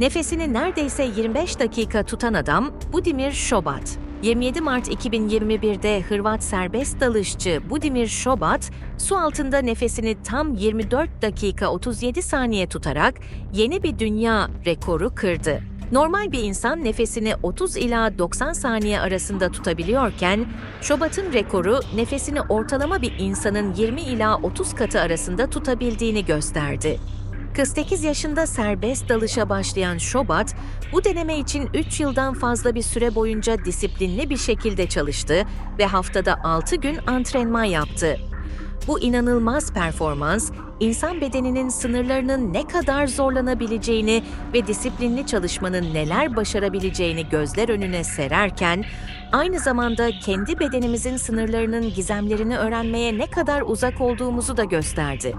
Nefesini neredeyse 25 dakika tutan adam Budimir Şobat. 27 Mart 2021'de Hırvat serbest dalışçı Budimir Şobat, su altında nefesini tam 24 dakika 37 saniye tutarak yeni bir dünya rekoru kırdı. Normal bir insan nefesini 30 ila 90 saniye arasında tutabiliyorken, Şobat'ın rekoru nefesini ortalama bir insanın 20 ila 30 katı arasında tutabildiğini gösterdi. 48 yaşında serbest dalışa başlayan Şobat, bu deneme için 3 yıldan fazla bir süre boyunca disiplinli bir şekilde çalıştı ve haftada 6 gün antrenman yaptı. Bu inanılmaz performans, insan bedeninin sınırlarının ne kadar zorlanabileceğini ve disiplinli çalışmanın neler başarabileceğini gözler önüne sererken, aynı zamanda kendi bedenimizin sınırlarının gizemlerini öğrenmeye ne kadar uzak olduğumuzu da gösterdi.